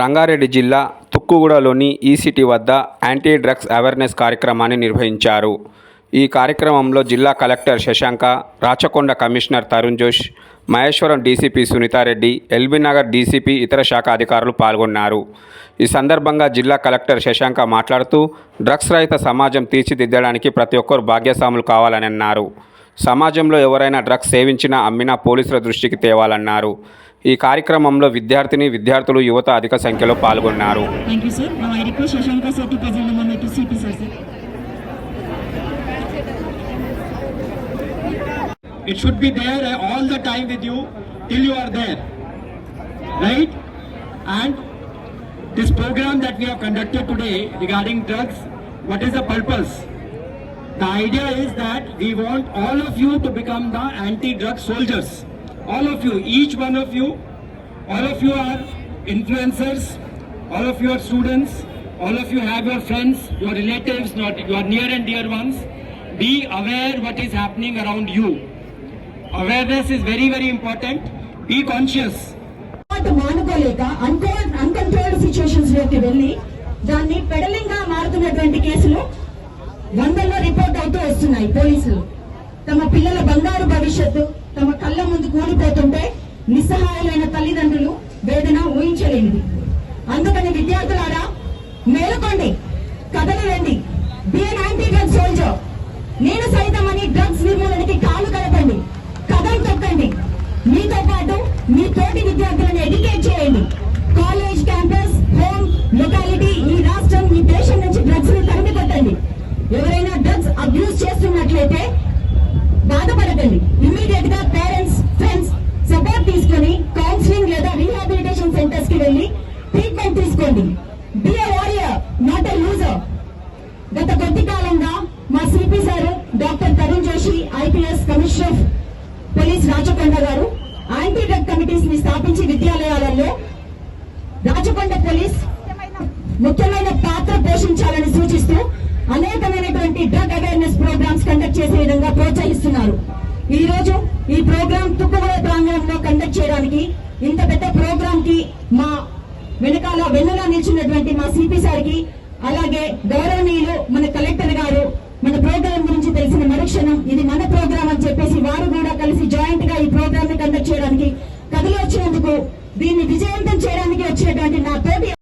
రంగారెడ్డి జిల్లా తుక్కుగూడలోని ఈసిటీ వద్ద యాంటీ డ్రగ్స్ అవేర్నెస్ కార్యక్రమాన్ని నిర్వహించారు. ఈ కార్యక్రమంలో జిల్లా collector Shashanka Rachakonda commissioner Tarun Josh Maheshwaram DCP Sunitha Reddy LB Nagar DCP ఇతర శాఖ అధికారులు పాల్గొన్నారు. ఈ సందర్భంగా జిల్లా కలెక్టర్ శశాంక మాట్లాడుతూ డ్రగ్స్ రహిత సమాజం తీర్చిదిద్దడానికి ప్రతి ఒక్కరు భాగ్యస్వాములు కావాలని అన్నారు సమాజంలో ఎవరైనా డ్రగ్స్ సేవించినా అమ్మినా పోలీసుల దృష్టికి తేవాలన్నారు. ఈ కార్యక్రమంలో విద్యార్థిని విద్యార్థులు యువత అధిక సంఖ్యలో పాల్గొన్నారు. It should be there uh, all the time with you till you are there. Right? And this program that we have conducted today regarding drugs, what is the purpose? The idea is that we want all of you to become the anti-drug soldiers. All of you, each one of you, all of you are influencers, all of you are students, all of you have your friends, your relatives, not your near and dear ones. Be aware what is happening around you. Awareness is very, very important. Be conscious. అలవాటు మానుకోలేక అన్కోన్ uncontrolled సిచ్యువేషన్స్లోకి వెళ్ళి దాన్ని పెడలింగ్గా మారుతున్నటువంటి కేసులు వందల్లో report అవుతూ వస్తున్నాయి పోలీసులు తమ పిల్లల బంగారు భవిష్యత్తు తమ కళ్ళ ముందు కూలిపోతుంటే నిస్సహాయులైన తల్లిదండ్రులు వేదన ఊహించలేనిది. అందుకని విద్యార్థులారా మేలుకోండి కథలు రండి be an anti drug soldier నేను సైతం అని డ్రగ్స్ నిర్మూలనకి కాలు కలపండి కథలు తొక్కండి. మీతో పాటు మీ తోటి విద్యార్థులను ఎడ్యుకేట్ చేయండి. కాలేజ్ క్యాంపస్ హోమ్ లొకాలిటీ ఈ రాష్ట్రం ఈ దేశం నుంచి డ్రగ్స్ని తరిమి కొట్టండి ఎవరైనా డ్రగ్స్ అబ్యూస్ చేస్తున్నట్లయితే బాధపడకండి. ఇమీడియట్గా పేరెంట్స్ ఫ్రెండ్స్ సపోర్ట్ తీసుకొని కౌన్సిలింగ్ లేదా రీహాబిలిటేషన్ సెంటర్స్కి వెళ్ళి ట్రీట్మెంట్ తీసుకోండి. Be warrior not a loser గత కొద్ది కాలంగా మా CP sir doctor Tarun Joshi IPS commissioner police Rachakonda garu anti drug కమిటీస్ని స్థాపించి చేస్తున్నారు. ఈ రోజు ఈ ప్రోగ్రామ్ తుక్కుగూడ ప్రాంగణంలో కండక్ట్ చేయడానికి ఇంత పెద్ద ప్రోగ్రామ్కి మా వెనకాల వెన్నులా నిల్చున్నటువంటి మా సిపి సార్కి అలాగే గౌరవనీయులు మన కలెక్టర్ గారు మన ప్రోగ్రామ్ గురించి తెలిసిన మరుక్షణం ఇది మన ప్రోగ్రామ్ అని చెప్పేసి వారు కూడా కలిసి జాయింట్గా ఈ ప్రోగ్రామ్ని కండక్ట్ చేయడానికి కదిలి వచ్చినందుకు దీన్ని విజయవంతం చేయడానికి వచ్చేటువంటి నా తోటి